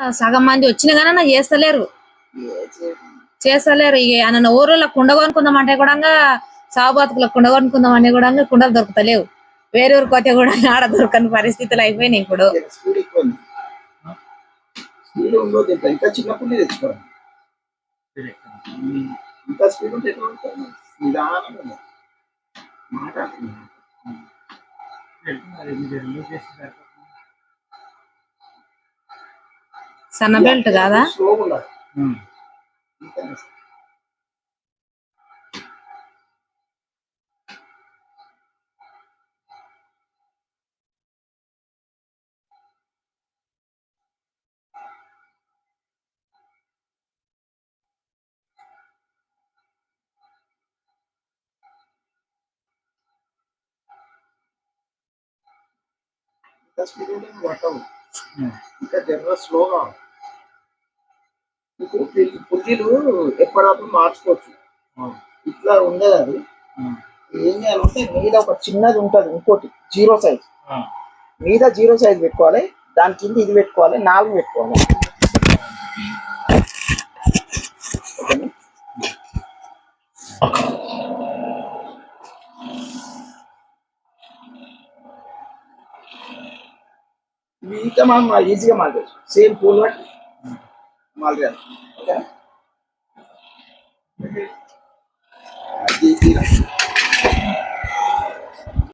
సగం మంది వచ్చిన కానీ చేస్తలేరు. చేస్తలేరు. ఇక అన్న ఊర్లో కుండ కొనుక్కుందాం అంటే కూడా సాగు బతుకులో కుండ కొనుక్కుందాం అంటే కూడా కుండలు దొరుకుతలేవు. వేరే ఊరికి పోతే కూడా ఆడ దొరకని పరిస్థితులు అయిపోయినాయి ఇప్పుడు. సన్న బెల్ట్ కాదా? ఇంకా జనరల్ స్లోగా పుల్లీలు ఎప్పటికప్పుడు మార్చుకోవచ్చు. ఇట్లా ఉండదు అది. ఏం చేయాలంటే మీద ఒక చిన్నది ఉంటుంది ఇంకోటి జీరో సైజ్. మీద జీరో సైజ్ పెట్టుకోవాలి దాని కింద ఇది పెట్టుకోవాలి నాలుగు పెట్టుకోవాలి? ఇవి ఇంకా మనం ఈజీగా మాట్లాడచ్చు సేమ్ పూల్ బట్టి మాల్రియా. ఓకే?